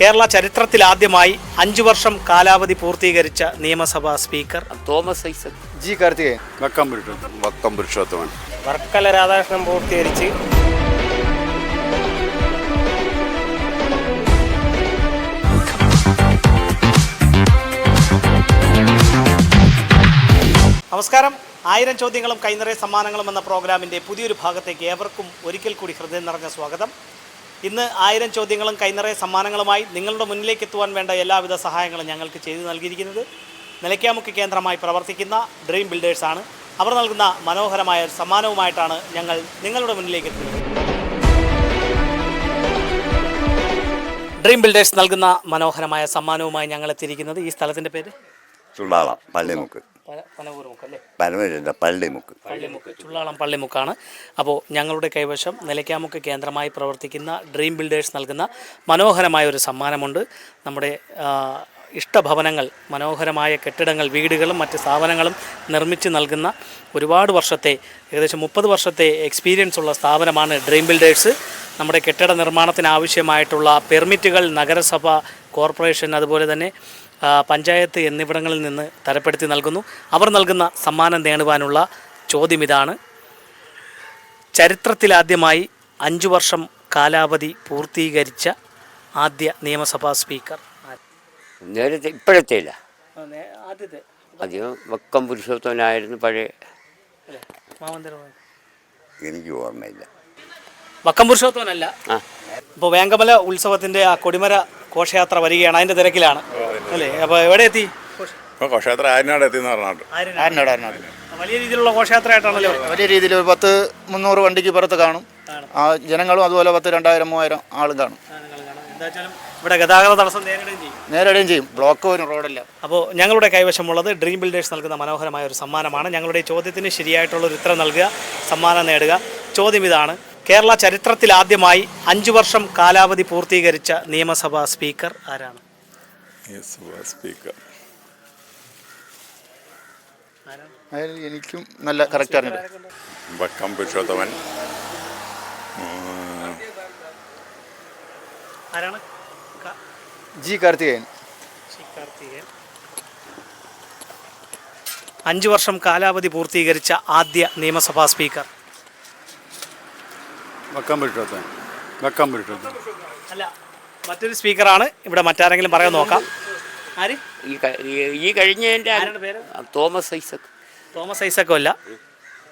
കേരള ചരിത്രത്തിൽ ആദ്യമായി അഞ്ചു വർഷം കാലാവധി പൂർത്തീകരിച്ച നിയമസഭാ സ്പീക്കർ. തോമസ് ഐസക്. ജി കാർത്തികേയൻ വക്കം പുരുഷോത്തമൻ. വക്കം പുരുഷോത്തമൻ. വർക്കല രാധാകൃഷ്ണൻ പൂർത്തീകരിച്ച്. നമസ്കാരം. ആയിരം ചോദ്യങ്ങളും കൈനിറയ സമ്മാനങ്ങളും എന്ന പ്രോഗ്രാമിന്റെ പുതിയൊരു ഭാഗത്തേക്ക് ഏവർക്കും ഒരിക്കൽ കൂടി ഹൃദയം നിറഞ്ഞ സ്വാഗതം. ഇന്ന് ആയിരം ചോദ്യങ്ങളും കൈനിറയ സമ്മാനങ്ങളുമായി നിങ്ങളുടെ മുന്നിലേക്ക് എത്തുവാൻ വേണ്ട എല്ലാവിധ സഹായങ്ങളും ഞങ്ങൾക്ക് ചെയ്തു നൽകിയിരിക്കുന്നത്. നിലയ്ക്കാമുക്ക് കേന്ദ്രമായി പ്രവർത്തിക്കുന്ന ഡ്രീം ബിൽഡേഴ്സാണ് അവർ നൽകുന്ന മനോഹരമായ സമ്മാനവുമായിട്ടാണ് ഞങ്ങൾ നിങ്ങളുടെ മുന്നിലേക്ക് എത്തുന്നത്. ഡ്രീം ബിൽഡേഴ്സ് നൽകുന്ന മനോഹരമായ സമ്മാനവുമായി ഞങ്ങൾ എത്തിയിരിക്കുന്നത്. ഈ സ്ഥലത്തിന്റെ പേര്? ചുള്ളാള പള്ളിമുക്ക്. പള്ളിമുക്ക്. പള്ളിമുക്ക് ചുള്ളാളം പള്ളിമുക്കാണ്. അപ്പോൾ ഞങ്ങളുടെ കൈവശം നിലയ്ക്കാമുക്ക് കേന്ദ്രമായി പ്രവർത്തിക്കുന്ന ഡ്രീം ബിൽഡേഴ്സ് നൽകുന്ന മനോഹരമായ ഒരു സമ്മാനമുണ്ട്. നമ്മുടെ ഇഷ്ടഭവനങ്ങൾ മനോഹരമായ കെട്ടിടങ്ങൾ വീടുകളും മറ്റ് സ്ഥാപനങ്ങളും നിർമ്മിച്ച് നൽകുന്ന ഒരുപാട് വർഷത്തെ ഏകദേശം മുപ്പത് വർഷത്തെ എക്സ്പീരിയൻസ് ഉള്ള സ്ഥാപനമാണ് ഡ്രീം ബിൽഡേഴ്സ് നമ്മുടെ കെട്ടിട നിർമ്മാണത്തിന് ആവശ്യമായിട്ടുള്ള പെർമിറ്റുകൾ നഗരസഭ കോർപ്പറേഷൻ അതുപോലെ തന്നെ പഞ്ചായത്ത് എന്നിവിടങ്ങളിൽ നിന്ന് തരപ്പെടുത്തി നൽകുന്നു. അവർ നൽകുന്ന സമ്മാനം നേടുവാനുള്ള ചോദ്യം ഇതാണ്. ചരിത്രത്തിലാദ്യമായി അഞ്ചു വർഷം കാലാവധി പൂർത്തീകരിച്ച ആദ്യ നിയമസഭാ സ്പീക്കർ നേരത്തെ ഇപ്പോഴത്തെ ഇല്ല ആദ്യത്തെ. അധികം വക്കം പുരുഷോത്തമനായിരുന്നു പഴയ എനിക്ക് ഓർമ്മയില്ല. വക്കം പുരുഷോത്തമനല്ല. ഇപ്പോൾ വേങ്കമല ഉത്സവത്തിന്റെ ആ കൊടിമര ഘോഷയാത്ര വരികയാണ്. അതിന്റെ തിരക്കിലാണ്. അല്ലേ? അപ്പോൾ എവിടെ എത്തി? ഇപ്പോൾ ഘോഷയാത്ര ആര്യനാട് എത്തിയെന്ന് പറഞ്ഞിട്ട് ആരിനാട് ആരിനാട് വലിയ രീതിയിലുള്ള ഘോഷയാത്രയായിട്ടാണല്ലോ വലിയ രീതിയിൽ ഒരു പത്ത് മുന്നൂറ് വണ്ടിക്ക് പുറത്ത് കാണും. ആ ജനങ്ങളും അതുപോലെ പത്ത് രണ്ടായിരം മൂവായിരം ആളും കാണും. ഇവിടെ ഗതാഗത തടസ്സം നേരിടുകയും ചെയ്യും. നേരിടുകയും ചെയ്യും. ബ്ലോക്ക് ഒരു റോഡല്ല. അപ്പോൾ ഞങ്ങളുടെ കൈവശമുള്ളത് ഡ്രീം ബിൽഡേഴ്സ് നൽകുന്ന മനോഹരമായ ഒരു സമ്മാനമാണ്. ഞങ്ങളുടെ ഈ ചോദ്യത്തിന് ശരിയായിട്ടുള്ള ഒരു ഉത്തരം നൽകുക സമ്മാനം നേടുക. ചോദ്യം ഇതാണ്. കേരള ചരിത്രത്തിലാദ്യമായി അഞ്ചു വർഷം കാലാവധി പൂർത്തീകരിച്ച നിയമസഭാ സ്പീക്കർ ആരാണ്? സ്പീക്കർ. അതിൽ എനിക്കും നല്ല കറക്റ്റ് അറിഞ്ഞത് വക്കം പുരുഷോത്തമൻ. ജി കാർത്തികേയൻ. അഞ്ചു വർഷം കാലാവധി പൂർത്തീകരിച്ച ആദ്യ നിയമസഭാ സ്പീക്കർ. വക്കം പുരുഷോത്തമൻ. വക്കം പുരുഷോത്തമൻ. അല്ല മറ്റൊരു സ്പീക്കറാണ്. ഇവിടെ മറ്റാരെങ്കിലും പറയാൻ നോക്കാം. ആര്? ഈ ക- ഈ- ഈ കഴിഞ്ഞതിന്റെ ആരുടെ പേര്? തോമസ് ഐസക്. തോമസ് ഐസക്കും അല്ല.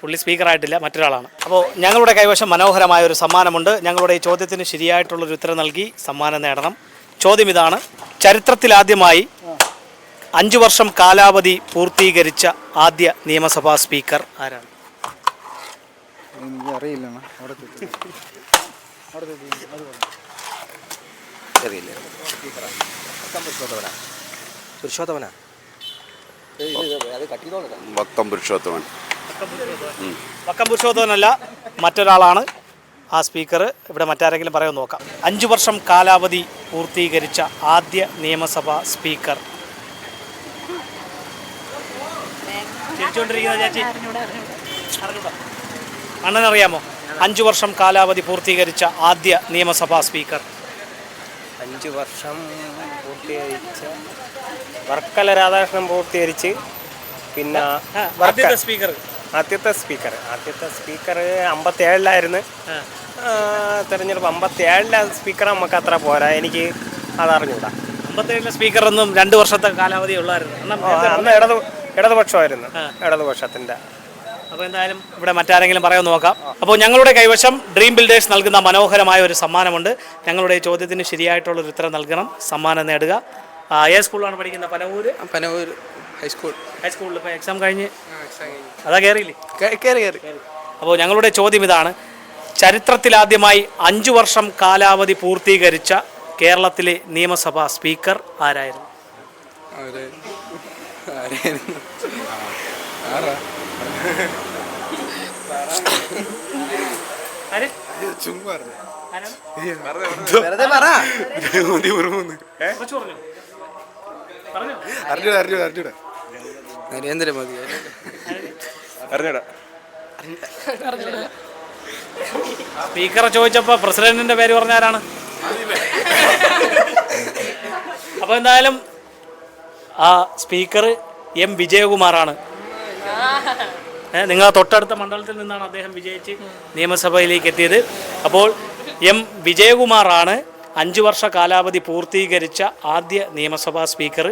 പുള്ളി സ്പീക്കറായിട്ടില്ല മറ്റൊരാളാണ്. അപ്പോൾ ഞങ്ങളുടെ കൈവശം മനോഹരമായ ഒരു സമ്മാനമുണ്ട്. ഞങ്ങളുടെ ഈ ചോദ്യത്തിന് ശരിയായിട്ടുള്ള ഒരു ഉത്തരം നൽകി സമ്മാനം നേടണം. ചോദ്യം ഇതാണ്. ചരിത്രത്തിലാദ്യമായി അഞ്ചു വർഷം കാലാവധി പൂർത്തീകരിച്ച ആദ്യ നിയമസഭാ സ്പീക്കർ ആരാണ്? എനിക്ക് അറിയില്ല അവിടെ പുരുഷോത്തമനാ? വക്കം പുരുഷോത്തമൻ. വക്കം പുരുഷോത്തമനല്ല മറ്റൊരാളാണ് ആ സ്പീക്കർ. ഇവിടെ മറ്റാരെങ്കിലും പറയാൻ നോക്കാം. അഞ്ചു വർഷം കാലാവധി പൂർത്തീകരിച്ച ആദ്യ നിയമസഭാ സ്പീക്കർ. അണ്ണനറിയാമോ? അഞ്ചു വർഷം കാലാവധി പൂർത്തീകരിച്ച ആദ്യ നിയമസഭാ സ്പീക്കർ. അഞ്ച് വർഷം പൂർത്തീകരിച്ച വർക്കല രാധാകൃഷ്ണൻ പൂർത്തീകരിച്ച് പിന്നെ സ്പീക്കർ ആദ്യത്തെ സ്പീക്കർ. ആദ്യത്തെ സ്പീക്കർ. ആദ്യത്തെ സ്പീക്കർ തെരഞ്ഞെടുപ്പ് അമ്പത്തി ഏഴിലെ സ്പീക്കർ നമുക്ക് അത്ര പോരാ. എനിക്ക് അതറിഞ്ഞൂടാ. അമ്പത്തേഴിലെ സ്പീക്കർ ഒന്നും രണ്ട് വർഷത്തെ കാലാവധി ഉള്ളായിരുന്നു. അന്ന് ഇടതു ഇടതുപക്ഷമായിരുന്നു. ഇടതുപക്ഷത്തിന്റെ അപ്പോൾ എന്തായാലും ഇവിടെ മറ്റാരെങ്കിലും പറയാൻ നോക്കാം. അപ്പോൾ ഞങ്ങളുടെ കൈവശം ഡ്രീം ബിൽഡേഴ്സ് നൽകുന്ന മനോഹരമായ ഒരു സമ്മാനമുണ്ട്. ഞങ്ങളുടെ ചോദ്യത്തിന് ശരിയായിട്ടുള്ള ഒരു ഉത്തരം നൽകണം. സമ്മാനം നേടുക. ഏത് സ്കൂളിലാണ് പഠിക്കുന്നത്? പനവൂര്? പനവൂർ ഹൈസ്കൂൾ ഹൈസ്കൂളിൽ ഇപ്പോൾ എക്സാം കഴിഞ്ഞ്? അതാ കയറിയില്ലേ കയറി കയറി അപ്പോൾ ഞങ്ങളുടെ ചോദ്യം ഇതാണ്. ചരിത്രത്തിലാദ്യമായി അഞ്ചു വർഷം കാലാവധി പൂർത്തീകരിച്ച കേരളത്തിലെ നിയമസഭാ സ്പീക്കർ ആരായിരുന്നു? ആരായിരുന്നു? നരേന്ദ്രമോദി അറിഞ്ഞൂടാ സ്പീക്കറെ ചോദിച്ചപ്പോ പ്രസിഡന്റിന്റെ പേര് പറഞ്ഞ ആരാണ്? അപ്പോൾ എന്തായാലും ആ സ്പീക്കർ എം വിജയകുമാറാണ്. നിങ്ങൾ തൊട്ടടുത്ത മണ്ഡലത്തിൽ നിന്നാണ് അദ്ദേഹം വിജയിച്ച് നിയമസഭയിലേക്ക് എത്തിയത്. അപ്പോൾ എം വിജയകുമാറാണ് അഞ്ചു വർഷ കാലാവധി പൂർത്തീകരിച്ച ആദ്യ നിയമസഭാ സ്പീക്കർ.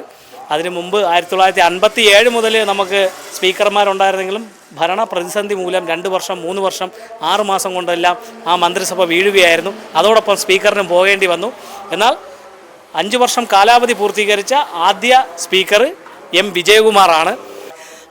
അതിനു മുമ്പ് ആയിരത്തി തൊള്ളായിരത്തി അൻപത്തി ഏഴ് മുതൽ നമുക്ക് സ്പീക്കർമാരുണ്ടായിരുന്നെങ്കിലും ഭരണ പ്രതിസന്ധി മൂലം രണ്ട് വർഷം മൂന്ന് വർഷം ആറ് മാസം കൊണ്ടെല്ലാം ആ മന്ത്രിസഭ വീഴുകയായിരുന്നു. അതോടൊപ്പം സ്പീക്കറിനും പോകേണ്ടി വന്നു. എന്നാൽ അഞ്ച് വർഷം കാലാവധി പൂർത്തീകരിച്ച ആദ്യ സ്പീക്കർ എം വിജയകുമാറാണ്.